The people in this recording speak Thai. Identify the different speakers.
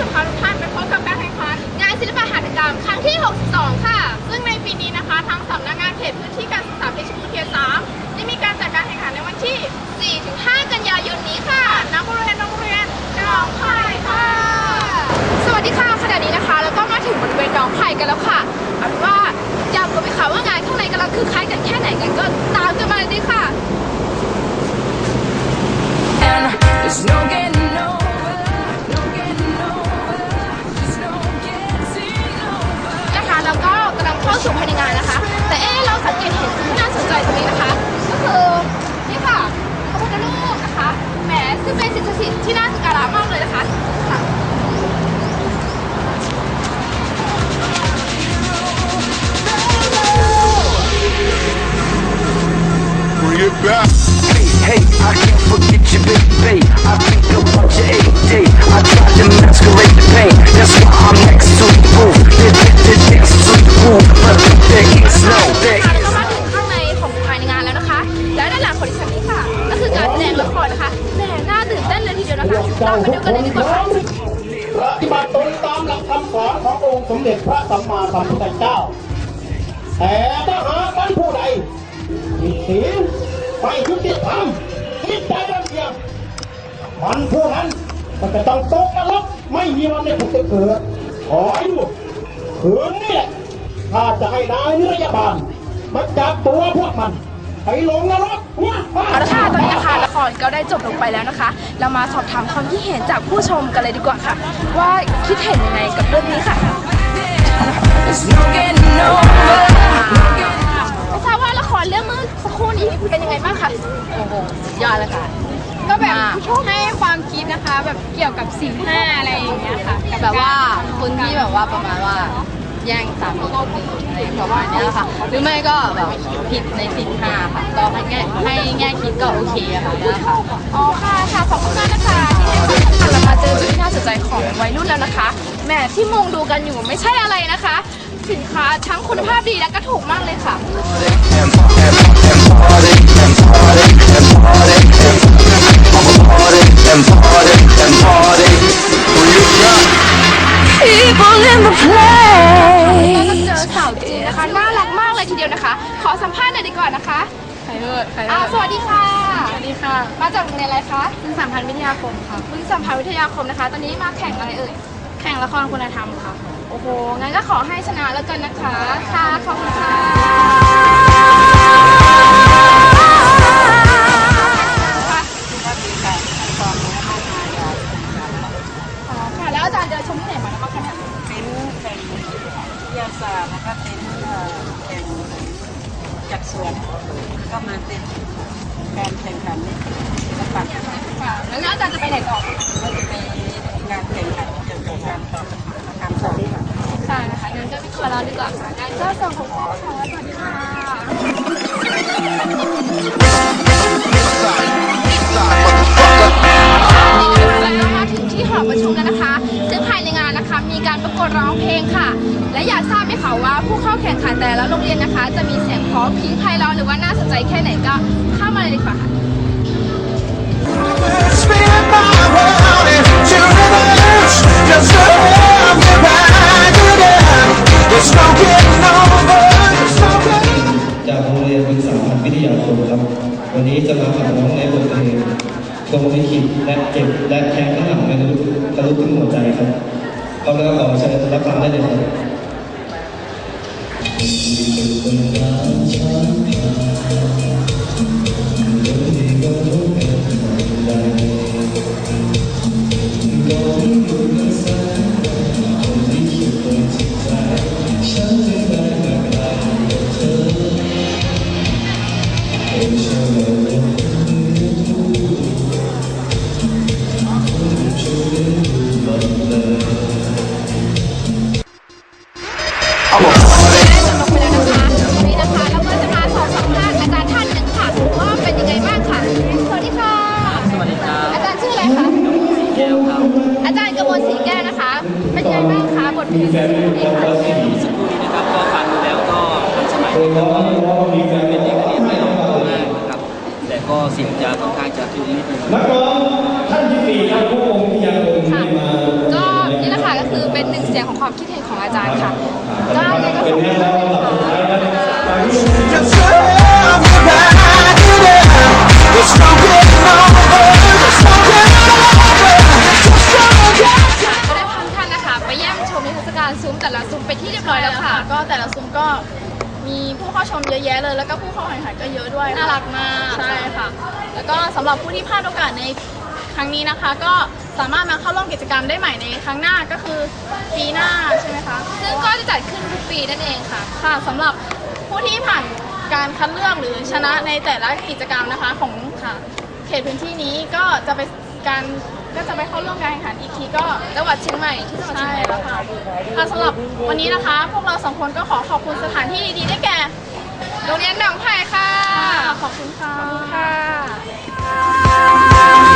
Speaker 1: จะพาทุกท่านไปพบกับการแข่งขันงานศิลปะหัตถกรรมครั้งที่ 62 ค่ะ ซึ่งในปีนี้นะคะทางสำนักงานเขตพื้นที่ เข้าสู่ภายในงานนะคะ แต่เอ๊ะเราสังเกตเห็นสิ่งที่น่าสนใจตรงนี้นะคะ ก็คือนี่ค่ะพระพุทธรูปนะคะแหมซึ่งเป็นสิ่งศักดิ์สิทธิ์ที่น่าสักการะมากเลยนะคะ แสดละครนะคะแหมน่าตื่นเต้นเลยทีเดียวนะคะเราไปดูกันเลยดีกว่าค่ะ
Speaker 2: ปฏิบัติตนตามหลักคำสอนขององค์สมเด็จพระสัมมาสัมพุทธเจ้า แต่ถ้าหากวันผู้ใดผิดศีลไม่ยุติธรรมคิดใจระเบียบมันผู้นั้นก็จะต้องตกนรกไม่มีวันได้ผุดได้เกิดขอให้ดูคืนนี่แหละถ้าจะให้นายนิรยาบาลมาจับตัวพวกมัน ไปลงนรกเนี่ย
Speaker 1: เอาละค่ะตอนนี้นะคะละครก็ได้จบลงไปแล้วนะคะ เรามาสอบถามความคิดเห็นจากผู้ชมกันเลยดีกว่าค่ะ ว่าคิดเห็นยังไงกับเรื่องนี้ค่ะ
Speaker 3: There's no getting over.
Speaker 1: ไม่ทราบว่าละครเรื่องเมื่อสักครู่นี้เป็นยังไงบ้างคะ
Speaker 4: โอ้โหยอดเลยค่ะ
Speaker 1: ก็แบบ
Speaker 4: มาก
Speaker 1: ให้ความคิดนะคะ แบบเกี่ยวกับสิ่งห้าอะไรอย่างเงี้ยค่ะ
Speaker 4: แบบว่าคนที่แบบว่าประมาณว่า แย่งสามีคนอื่นอะไรประมาณเนี้ยค่ะ หรือไม่ก็แบบผิดในสินห้าค่ะ ก็ให้แง่ให้แง่คิดก็โอเคอะค่ะเนี่ยค่ะ
Speaker 1: อ๋อค่ะค่ะขอบคุณมากนะคะที่ให้ความสำคัญเรามาเจอจุดที่น่าสนใจของวัยรุ่นแล้วนะคะแหมที่มุงดูกันอยู่ไม่ใช่อะไรนะคะ สินค้าทั้งคุณภาพดีและก็ถูกมากเลยค่ะ รักมากเลยทีเดียวนะคะ ขอสัมภาษณ์หน่อยดีกว่านะคะ
Speaker 4: ใครเลิศใคร
Speaker 1: อ่า
Speaker 4: เลิศ
Speaker 1: สวัสดีค่ะ
Speaker 4: สวัสดีค่ะ
Speaker 1: มาจากโรงเรียนอะไรคะ
Speaker 4: พึ่งสัมพันธ์วิทยาคมค่ะ
Speaker 1: วิทยาสัมพันธ์วิทยาคมนะคะ ตอนนี้มาแข่งอะไรเอ่ย
Speaker 4: แข่งละครคุณธรรมค่ะ
Speaker 1: โอ้โห งั้นก็ขอให้ชนะแล้วกันนะคะ ค่ะ ขอบคุณค่ะอ๋อค่ะ แล้วอาจารย์เดินชมที่ไหนมาแล้วบ้างคะเนี่ย
Speaker 5: เป็นแข่งวิ ทยาศาสตร์นะคะเป็นเอ่อแข่งจัดสวนก็มาเป็นการแข่งขันศิลปะ
Speaker 1: ค่ะแล้วอาจารย์จะไปไหนต่อ
Speaker 5: ก็จะไปการแข่งขันเกี่ยวกับการตอบคำถามค่ะ
Speaker 1: ค่ะนะคะงั้นก็ไม่ขอเราดีกว่าค่ะงั้นก็ส่งของพ่อค่ะสวัสดีค่ะ แข่แต่ละโรงเรียนนะคะ จะมีเสียงเพราะพิ้งไพเราะหรือว่าน่าสนใจแค่ไหนก็เข้ามาเลยดีกว่าค่ะ
Speaker 6: จากโรงเรียนวิทยานวิทยาคมครับ วันนี้จะมาขับร้องในบทเพลงทรงลิขิตและเจ็บและแทงข้างหลังในทะลุทะลุถึงหัวใจครับพร้อมแล้วก็ขอเชิญรับฟังได้เลยครับ
Speaker 1: ไคะบทเพลงนี้ค่ะ
Speaker 7: สักครู่นี้นะครับก็ฟังดูแล้วก็ทันสมัยนะครับก็เป็นเด็กเรียนไม่หลอกมากนะครับ แต่ก็เสียงจะค่อนข้างจะทุ้มนิดนึง
Speaker 6: นักร้องท่านที่สี่ครับผู้วงวิทยาคม
Speaker 1: ค่ะ
Speaker 6: ที่มา
Speaker 1: ก็นี่แหละค่ะก็คือเป็นหนึ่งเสี
Speaker 4: ยงของความคิดเห็นของอาจารย์ค่ะก็ยังไงก็ขอบคุณมากเลยค่ะ แยะเลยแล้วก็ผู้เข้าแข่งขันก็เยอะด้วยน่ารักมากใช่ค่ะ แล้วก็สำหรับผู้ที่พลาดโอกาสในครั้งนี้นะคะ ก็สามารถมาเข้าร่วมกิจกรรมได้ใหม่ในครั้งหน้าก็คือปีหน้าใช่ไหมคะซึ่งก็จะจัดขึ้นทุกปีนั่นเองค่ะ ค่ะสำหรับผู้ที่ผ่านการคัดเลือกหรือชนะในแต่ละกิจกรรมนะคะของค่ะ เขตพื้นที่นี้ก็จะไปการก็จะไปเข้าร่วมการแข่งขันอีกทีก็จังหวัดเชียงใหม่ที่จังหวัดเชียงใหม่ แล้วค่ะค่ะสำหรับวันนี้นะคะ พวกเราสองคนก็ขอขอบคุณสถานที่ดีๆได้แก่ โรงเรียนหนองไผ่ค่ะ ขอบคุณค่ะขอบคุณค่ะ